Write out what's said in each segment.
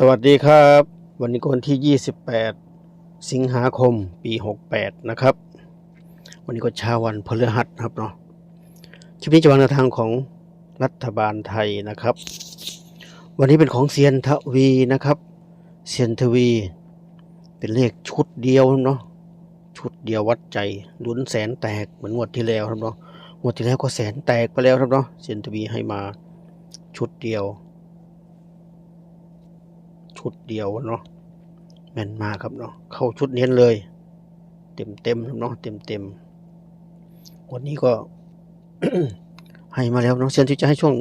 สวัสดีครับ วันนี้ก็วันที่ 28 สิงหาคมปี 68 นะครับ วันนี้ก็เช้าวันพฤหัสครับเนาะคลิปนี้จะวางแนวทางของรัฐบาลไทยนะครับ วันนี้เป็นของเซียนทวีนะครับเซียนทวี เป็นเลขชุดเดียวเนาะชุดเดียววัดใจลุ้นแสนแตกเหมือนงวดที่แล้วครับเนาะงวดที่แล้วก็แสนแตกไปแล้วครับเนาะเซียนทวีให้มาชุดเดียว ชุดเดียวเนาะแม่นมาครับเนาะเข้าชุดเน้นเลย เต็มเต็มเนาะเต็มเต็มวันนี้ก็ให้มาแล้วเนาะเซียนที่จะให้ช่วง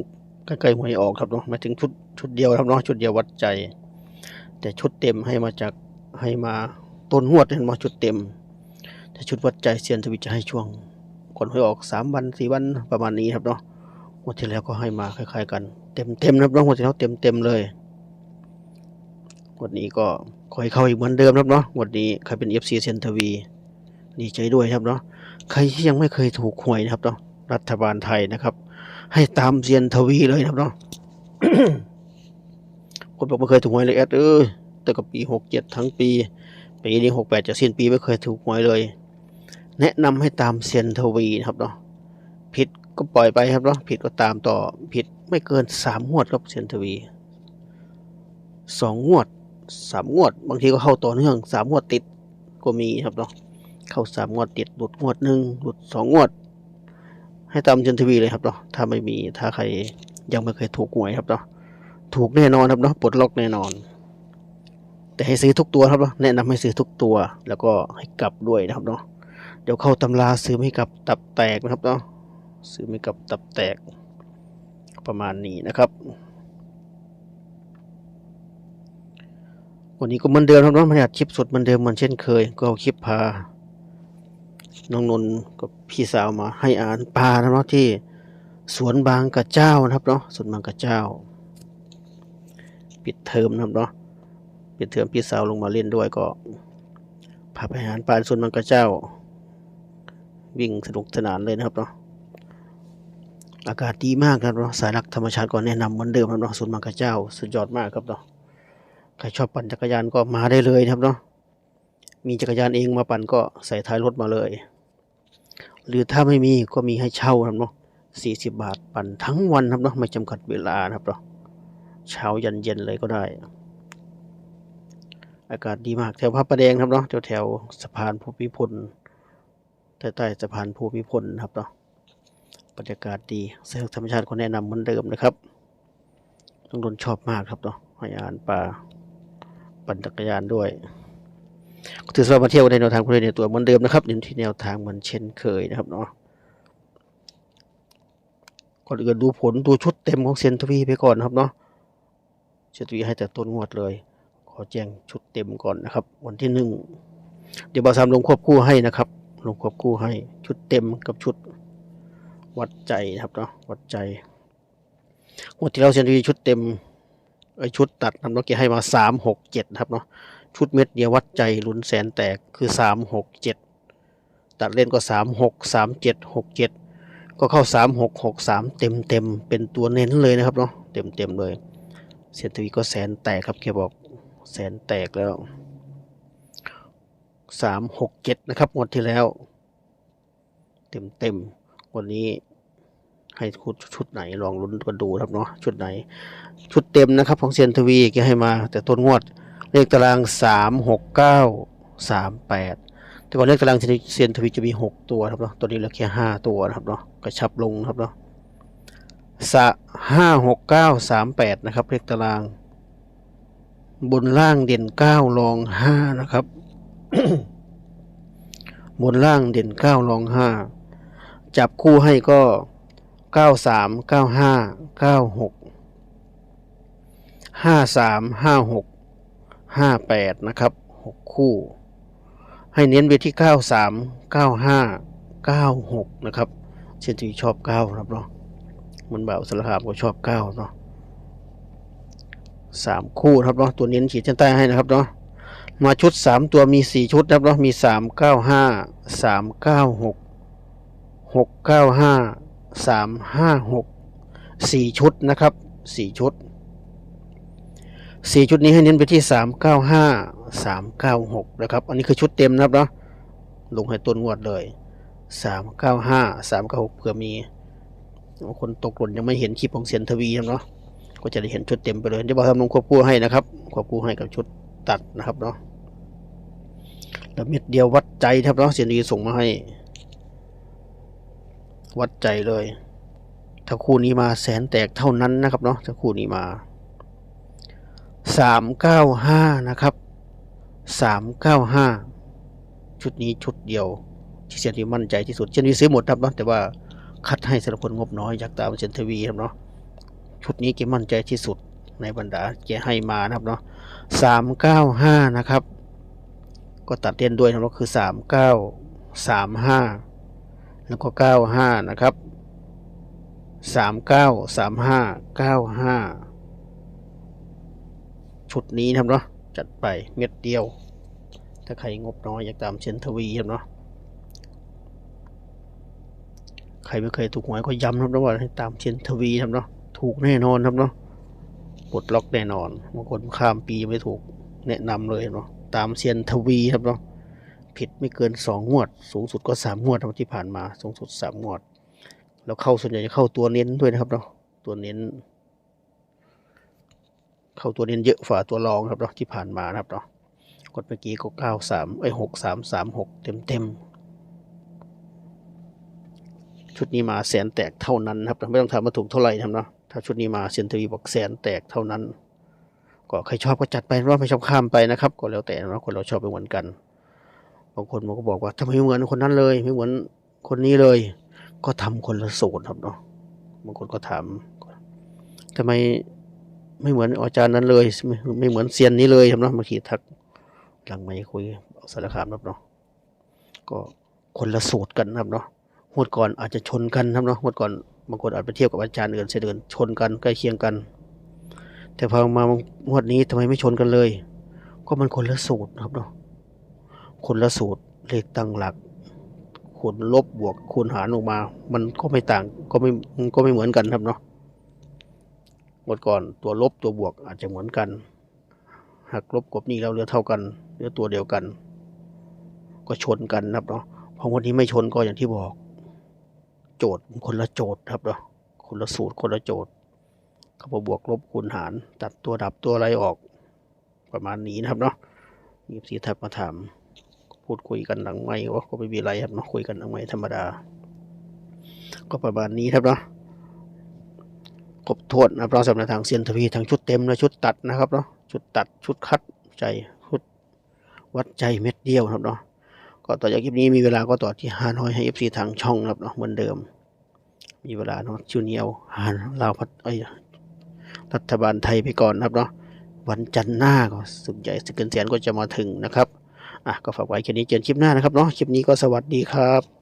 ใกล้ๆหวยออกครับเนาะมาถึงชุดชุดเดียวครับเนาะชุดเดียววัดใจ แต่ชุดเต็มให้มาจากให้มาต้นงวดเห็นมาชุดเต็ม แต่ชุดวัดใจเซียนทวิจะให้ช่วงก่อนหวยออกสามวันสี่วันประมาณนี้ครับเนาะงวดที่แล้วก็ให้มาคล้ายๆกันเต็มเต็มนะครับเนาะงวดที่แล้วเต็มเต็มเลย วันนี้ก็ขอให้เข้าอีกเหมือนเดิมครับเนาะวันนี้ใครเป็น FC เซนทวีดีใจด้วยครับเนาะใครที่ยังไม่เคยถูกหวยนะครับเนาะรัฐบาลไทยนะครับ ให้ตามเซียนทวีเลยครับเนาะคนบอกไม่เคยถูกหวยเลยแอดเออแต่กับปีหกเจ็ดทั้งปีปีนี้หกแปดจะสิ้นปีไม่เคยถูกหวยเลย แนะนำให้ตามเซียนทวีนะครับเนาะผิดก็ปล่อยไปครับเนาะผิดก็ตามต่อผิดไม่เกินสามงวดครับเซียนทวีสองงวด สามงวด บางทีก็เข้าต่อเนื่องสามงวดติดก็มีครับเนาะเข้าสามงวดติดหลุดงวดหนึ่งหลุดสองงวด ให้ตามจนทีวีเลยครับเนาะถ้าไม่มีถ้าใครยังไม่เคยถูกหวยครับเนาะถูกแน่นอนครับเนาะปลดล็อกแน่นอน แต่ให้ซื้อทุกตัวครับเนาะแนะนำให้ซื้อทุกตัว แล้วก็ให้กลับด้วยนะครับเนาะเดี๋ยวเข้าตำราซื้อไม่กลับตับแตกนะครับเนาะซื้อไม่กลับตับแตกประมาณนี้นะครับ วันนี้ก็เหมือนเดิมครับน้องมันอัดคลิปสดเหมือนเดิมเหมือนเช่นเคย ก็เอาคลิปพา น้องนนท์กับพี่สาวมาให้อ่านปลานะเนาะที่สวนบางกระเจ้านะครับเนาะสวนบางกระเจ้า ปิดเทอมนะครับเนาะปิดเทอมพี่สาวลงมาเล่นด้วยก็พาไปหาปลาสวนบางกระเจ้า วิ่งสนุกสนานเลยนะครับเนาะอากาศดีมากครับเนาะสายรักธรรมชาติก็แนะนำเหมือนเดิมครับเนาะสวนบางกระเจ้า สุดยอดมากครับเนาะ ใครชอบปั่นจักรยานก็มาได้เลยนะครับเนาะมีจักรยานเองมาปั่นก็ใส่ท้ายรถมาเลย หรือถ้าไม่มีก็มีให้เช่าครับเนาะสี่สิบบาทปั่นทั้งวันครับเนาะไม่จำกัดเวลานะครับเนาะเช้ายันเย็นเลยก็ได้ อากาศดีมากแถวพระประแดงครับเนาะแถวแถวสะพานภูมิพลใต้ใต้สะพานภูมิพลครับเนาะบรรยากาศดีเสื้อธรรมชาติก็แนะนำเหมือนเดิมนะครับต้องโดนชอบมากครับเนาะให้อาหารปลา ปั่นจักรยานด้วยถือว่ามาเที่ยวในแนวทางผู้เล่นในตัวเหมือนเดิมนะครับเน้นที่แนวทางเหมือนเช่นเคยนะครับเนาะก่อนอื่นดูผลดูชุดเต็มของเซนทวีไปก่อนนะครับเนาะเซนทวีให้แต่ต้นงวดเลย ขอแจ้งชุดเต็มก่อนนะครับ วันที่หนึ่งเดี๋ยวบาซามลงควบคู่ให้นะครับ ลงควบคู่ให้ชุดเต็มกับชุดวัดใจนะครับเนาะวัดใจงวดที่เราเซนทวีชุดเต็ม ไอชุดตัดน้ำนกเกียให้มาสามหกเจ็ดครับเนาะชุดเม็ดเดียววัดใจลุ้นแสนแตกคือสามหกเจ็ดตัดเล่นก็สามหกสามเจ็ดหกเจ็ดก็เข้าสามหกหกสามเต็มเต็มเป็นตัวเน้นเลยนะครับเนาะเต็มเต็มเลยเศรษฐวีก็แสนแตกครับแกบอกแสนแตกแล้วสามหกเจ็ดนะครับงวดที่แล้ว เต็มเต็มวันนี้ ให้ชุดชุดไหนลองลุ้นกันดูครับเนาะชุดไหน ชุดเต็มนะครับของเซียนทวีแกให้มาแต่ต้นงวด เลขตารางสามหกเก้าสามแปดแต่ก่อนเลขตารางเซียนทวีจะมีหกตัวครับเนาะตัวนี้เหลือแค่ห้าตัวนะครับเนาะกระชับลงครับเนาะสะห้าหกเก้าสามแปดนะครับเลขตาราง บนล่างเด่นเก้ารองห้านะครับ บนล่างเด่นเก้ารองห้าจับคู่ให้ก็ เก้าสามเก้าห้าเก้าหกห้าสามห้าหกห้าแปดนะครับหกคู่ ให้เน้นไปที่เก้าสามเก้าห้าเก้าหกนะครับเช่นที่ชอบเก้าครับเนาะมันบ่าวสารคามก็ชอบเก้าเนาะสามคู่ครับเนาะตัวเน้นขีดเส้นใต้ให้นะครับเนาะมาชุดสามตัวมีสี่ชุดนะครับเนาะมีสามเก้าห้าสามเก้าหกหกเก้าห้า สามห้าหกสี่ชุดนะครับสี่ชุดสี่ชุดนี้ให้เน้นไปที่สามเก้าห้าสามเก้าหกนะครับ อันนี้คือชุดเต็มนะครับเนาะลงให้ต้นงวดเลยสามเก้าห้าสามเก้าหกเผื่อมีบางคนตกหล่นยังไม่เห็นคลิปของเสียนทวีครับเนาะก็จะได้เห็นชุดเต็มไปเลยเดี๋ยวบอกทำลงควบคู่ให้นะครับควบคู่ให้กับชุดตัดนะครับเนาะแล้วเม็ดเดียววัดใจครับเนาะเสียนทวีส่งมาให้ วัดใจเลย ถ้าคู่นี้มาแสนแตกเท่านั้นนะครับเนาะถ้าคู่นี้มาสามเก้าห้านะครับสามเก้าห้าชุดนี้ชุดเดียว ที่เซียนที่มั่นใจที่สุดเช่นนี้ซื้อหมดครับเนาะแต่ว่าคัดให้สำหรับคนงบน้อยอยากตามเซียนทวีครับเนาะชุดนี้เกมั่นใจที่สุดในบรรดาเกให้มานะครับเนาะสามเก้าห้านะครับ ก็ตัดเล่นด้วยนะครับคือสามเก้าสามห้า แล้วก็เก้าห้านะครับสามเก้าสามห้าเก้าห้าชุดนี้ครับเนาะจัดไปเม็ดเดียว ถ้าใครงบน้อยอยากตามเชนทวีครับเนาะใครไม่เคยถูกหวยก็ย้ำครับว่าให้ตามเชนทวีครับเนาะถูกแน่นอนครับเนาะปลดล็อกแน่นอนบางคนข้ามปียังไม่ถูกแนะนำเลยเนาะตามเซียนทวีครับเนาะ ผิดไม่เกินสองงวด สูงสุดก็สามงวดที่ผ่านมา สูงสุดสามงวด แล้วเข้าส่วนใหญ่จะเข้าตัวเน้นด้วยนะครับเนาะตัวเน้น เข้าตัวเน้นเยอะฝ่าตัวรองครับเนาะที่ผ่านมานะครับเนาะกดเมื่อกี้ก็เก้าสามไอ้หกสามสามหกเต็มเต็มๆชุดนี้มาแสนแตกเท่านั้นครับไม่ต้องถามมาถูกเท่าไหร่นะครับเนาะถ้าชุดนี้มาเซียนทวีบอกแสนแตกเท่านั้น ก็ใครชอบก็จัดไปว่าไม่ชอบข้ามไปนะครับ ก็แล้วแต่นะคนเราชอบไปเหมือนกัน บางคนมันก็บอกว่าทำไมไม่เหมือนคนนั้นเลย ไม่เหมือนคนนี้เลย ก็ทำคนละสูตรครับเนาะบางคนก็ถามทำไมไม่เหมือนอาจารย์นั้นเลยไม่ไม่เหมือนเซียนนี้เลยครับเนาะบางทีทักหลังไม่คุยสารคามครับเนาะก็คนละสูตรกันครับเนาะงวดก่อนอาจจะชนกันครับเนาะงวดก่อนบางคนอาจไปเทียบกับอาจารย์อื่นเสียเดินชนกันใกล้เคียงกัน แต่พอมางวดนี้ทำไมไม่ชนกันเลย ก็มันคนละสูตรครับเนาะ คนละสูตรเลขตั้งหลักคูณลบบวกคูณหารออกมา มันก็ไม่ต่างก็ไม่มันก็ไม่เหมือนกันครับเนาะงวดก่อนตัวลบตัวบวกอาจจะเหมือนกันหักลบกบนี้แล้วเหลือเท่ากันเหลือตัวเดียวกัน ก็ชนกันนะครับเนาะพอวันนี้ไม่ชนก็อย่างที่บอก โจทย์คนละโจทย์ครับเนาะคนละสูตรคนละโจทย์เขาบอบวกลบคูณหาร ตัดตัวดับตัวอะไรออก ประมาณนี้นะครับเนาะมีสีทักมาถาม พูดคุยกันหลังไม่ว่าก็ไม่มีอะไรครับเนาะคุยกันหลังไม่ธรรมดา ก็ประมาณนี้ครับเนาะครบถ้วนนะครับเราสำหรับทางเซียนทวีทางชุดเต็มและชุดตัดนะครับเนาะชุดตัดชุดคัดใจชุดวัดใจเม็ดเดียวครับเนาะก็ต่อจากคลิปนี้มีเวลาก็ต่อที่ฮานอยให้เอฟซีทางช่องครับเนาะเหมือนเดิม มีเวลาเนาะชูเนียวฮานลาวพัดไอรัฐบาลไทยไปก่อนครับเนาะวันจันทร์หน้าก็สุดใหญ่สกเกินแสนก็จะมาถึงนะครับ อะก็ฝากไว้แค่นี้เจอกันคลิปหน้านะครับเนาะคลิปนี้ก็สวัสดีครับ